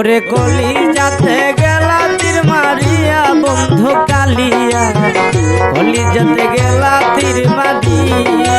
ওরে কলি যাতে গেলা তীর মারিয়া বন্ধু কালিয়া। কলি যাতে গেলা তীর মারিয়া।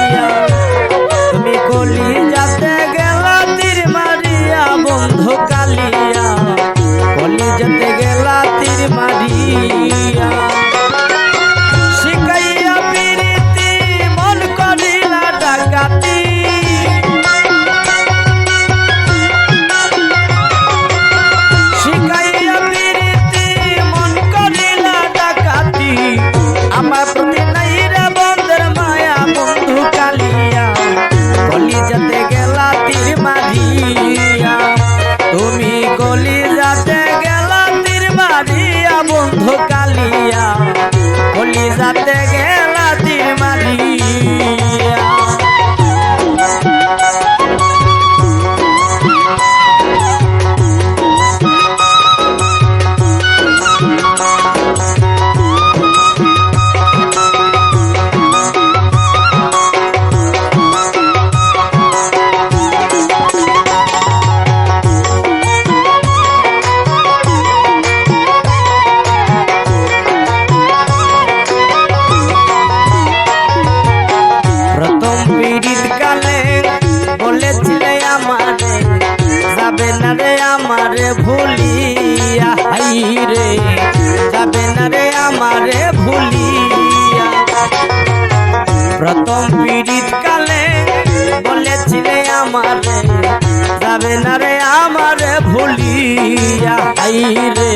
যাবে না রে আমারে ভুলিয়া। হাই রে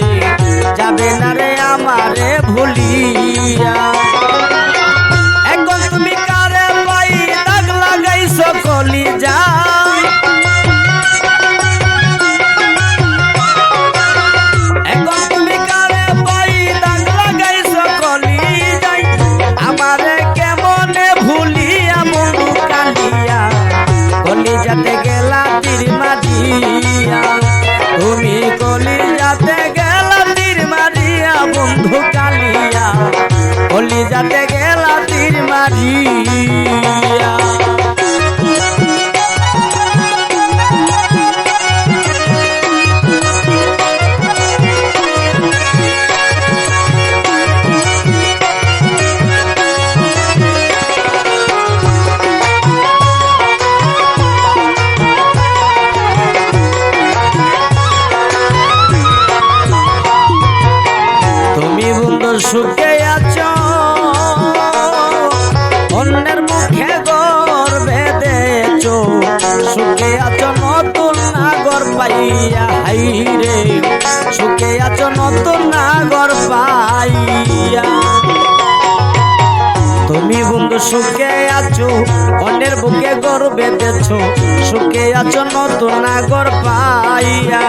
যাবে না রে আমারে ভুলিয়া। সুখে আছো? অন্যের মুখে গর্বে দেছো সুখে আছো নতুন নাগর পাইয়া হাই রে সুখে আছো নতুন নাগর পাইয়া। তুমি বন্ধু সুখে আছো। অন্যের বুকে গর্বে দেছো সুখে আছো নতুন নাগর পাইয়া।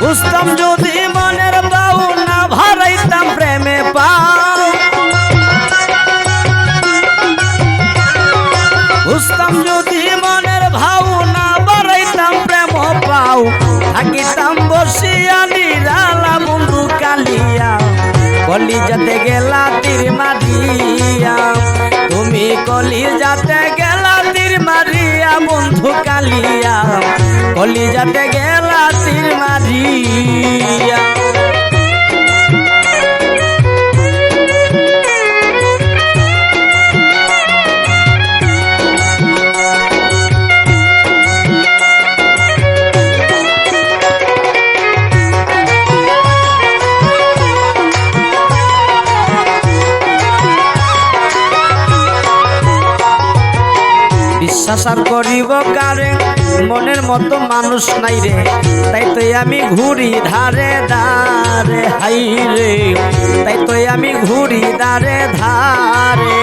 বুঝতাম যদি মনের বাউ না ভারাইতাম পাও। বুঝতাম যদি মনের ভাউ না বাড়াইতাম প্রেম পাও। থাকিতাম বসিয়া নিরালা বন্ধু কালিয়া। কলি যাতে গেলা তীর মারিয়া। তুমি কলি যাতে গেলা তীর মারিয়া বন্ধু কালিয়া। কলি যাতে গেলা তীর মারিয়া। আর করিব কারে মনের মতো মানুষ নাই রে তাই তো আমি ঘুরি ধারে ধারে হাই রে তাই তো আমি ঘুরি ধারে ধারে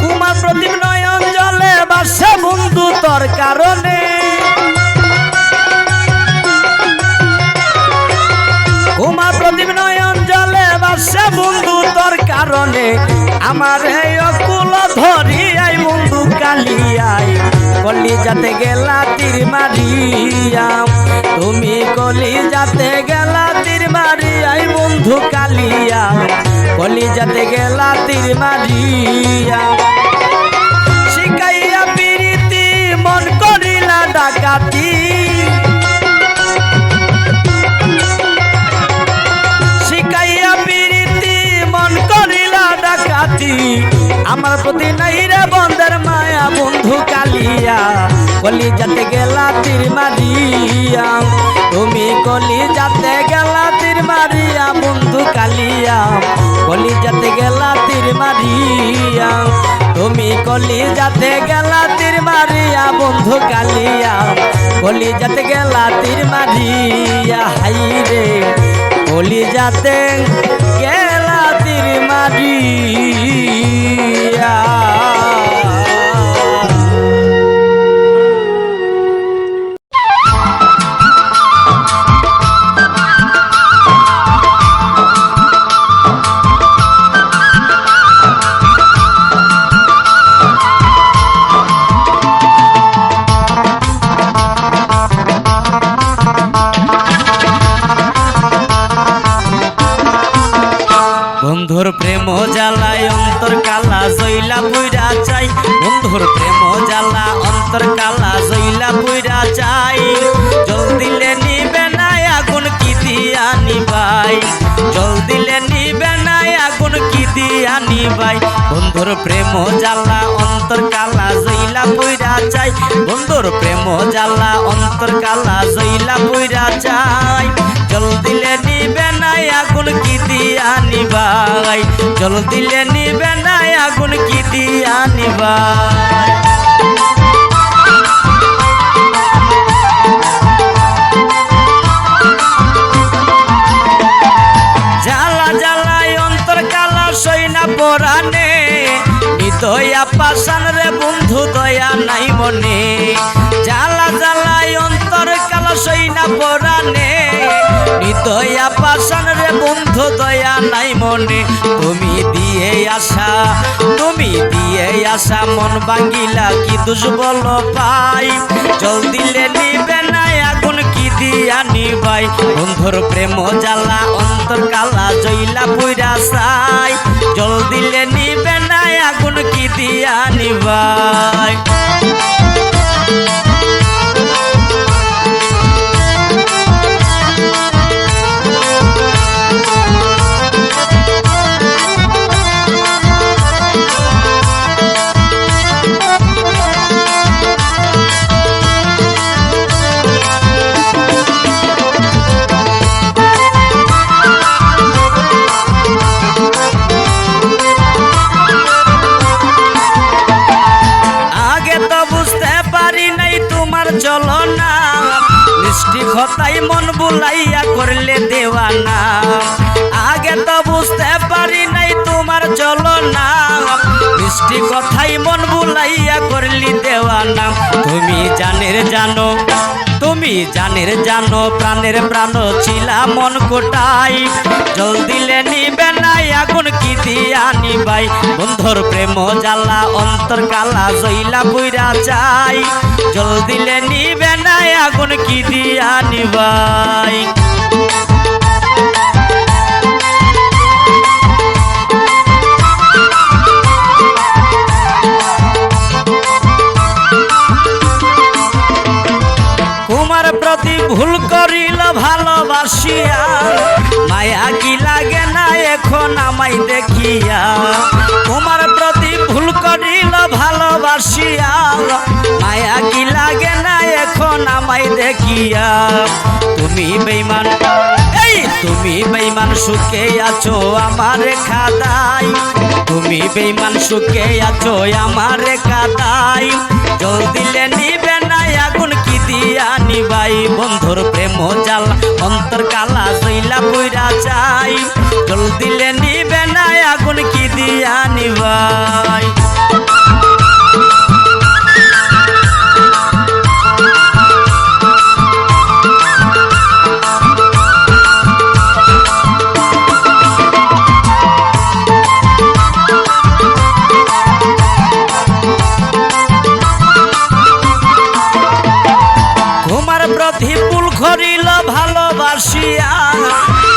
কুমার প্রদীপ নয়ন জলে বাসে বন্ধু তোর কারণে উমা প্রদীপ নয়ন জলে বাসে বন্ধু তোর কারণে আমার অকুল জ্বালিয়াই কলি যাতে গেলা তীর মারিয়া তুমি কলি যাতে গেলা তীর মারিয়াই, বন্ধু কালিয়া কলি যাতে গেলা তীর মারিয়া শিকাইয়া পিরিতি, মন করিলা ডাকাতি। শিকাইয়া পিরিতি, মন করিলা ডাকাতি। আমার প্রতি নাই রে কলি যাতে গেলা তীর মারিয়া, তুমি কলি যাতে গেলা তীর মারিয়া, বন্ধু কালিয়া কলি যাতে গেলা তীর মারিয়া, তুমি কলি যাতে গেলা তীর মারিয়া, বন্ধু কালিয়া কলি যাতে গেলা তীর মারিয়া, হাই রে কলি যাতে গেলা তীর মারিয়া। অন্তর কালা জইলা বুইরা চাই। জল দিলে নিবে না আগুন, কি দিয়া নিবাই? জল দিলে নিবে না আগুন, কি দিয়া নিবাই? বন্ধুর প্রেম জ্বালা অন্তর কালা জইলা বুইরা চাই। বন্ধুর প্রেম জ্বালা অন্তর কালা জইলা বুইরা চাই। জল দিলে নিবে না আগুন, কি দিয়া নিবাই? জল দিলে নিবে না আগুন, কি দিয়া নিবাই? বন্ধু দয়া নাই মনে। জ্বালা জ্বালাই অন্তর কালা সইনা পরানে দয়া পাশান রে বন্ধু দয়া নাই মনে। তুমি দিয়ে আসা তুমি দিয়ে আসা মন ভাঙ্গিলা কি দুর্বল পাই। জল দিলে নিবে না আগুন, কি দিয়া নিবাই। বন্ধুর প্রেম জ্বালা অন্তর কালা দিয়া মন বুলাইয়া করলে দেওয়ানা। আগে তো বুঝতে পারি নাই তোমার চলো না মিষ্টি কথাই মন বুলাইয়া করলি দেওয়ানা। তুমি জানের জানো তুমি জানের জানো, প্রাণের প্রাণ ছিলা মন কোটাই। জল দিলে নিবে নাই, আগুন কি দিয়া নিবাই? বন্ধুর প্রেম জ্বালা, অন্তর কালা জইলা বুইরা চাই। জল দিলে নিবে নাই, আগুন কি দিয়া নিবাই? প্রতি ভুল করিল ভালোবাসিয়া, মায়া কি লাগে না এখন আমাই দেখিয়া? তোমার প্রতি ভুল করিল ভালোবাসিয়া, মায়া কি লাগে না এখন আমাই দেখিয়া? তুমি বেইমান এই তুমি বেইমান সুখে আছো আমার খাদাই। তুমি বেইমান সুখে আছো আমার কাদাই জল দিলে নিবে দিয়া নিবাই বন্ধুর প্রেম জাল। অন্তর কালা জইলা বইরা চাই। জল দিলে নিবে না, আগুন কি দিয়া নিবাই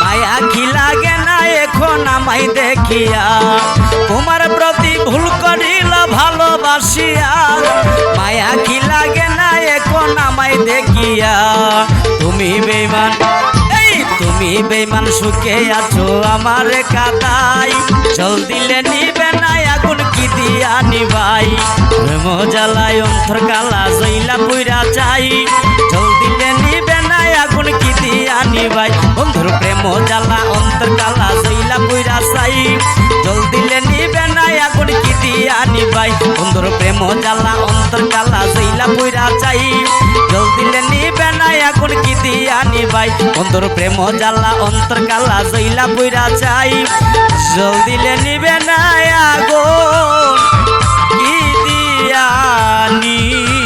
মায়া কি লাগে না এখন আমায় দেখিয়া? তোমার প্রতি ভুল করিল, ভালোবাসিয়া। মায়া কি লাগে না এখন আমায় দেখিয়া? তুমি বেমান তুমি বেমান সুখে আছো আমার কাদাই চল দিলে নিবে না নিবাই? প্রেম জ্বালাই অন্তর কালা জইলা পুইরা চাই। জল জীবন কি দিয়া নিবাই? বন্ধুর প্রেম জ্বালা, অন্তর কালা সইলা বুইরা সাই জল দিলে নিবে না, আগুন কি দিয়া নিবাই? বন্ধুর প্রেম জ্বালা, অন্তর কালা সইলা বুইরা চাই জল দিলে নিবে না, আগুন কি দিয়া নিবাই? বন্ধুর প্রেম জ্বালা, অন্তর কালা সইলা বুইরা চাই জল দিলে নিবে না, আগুন কি দিয়া নিবাই?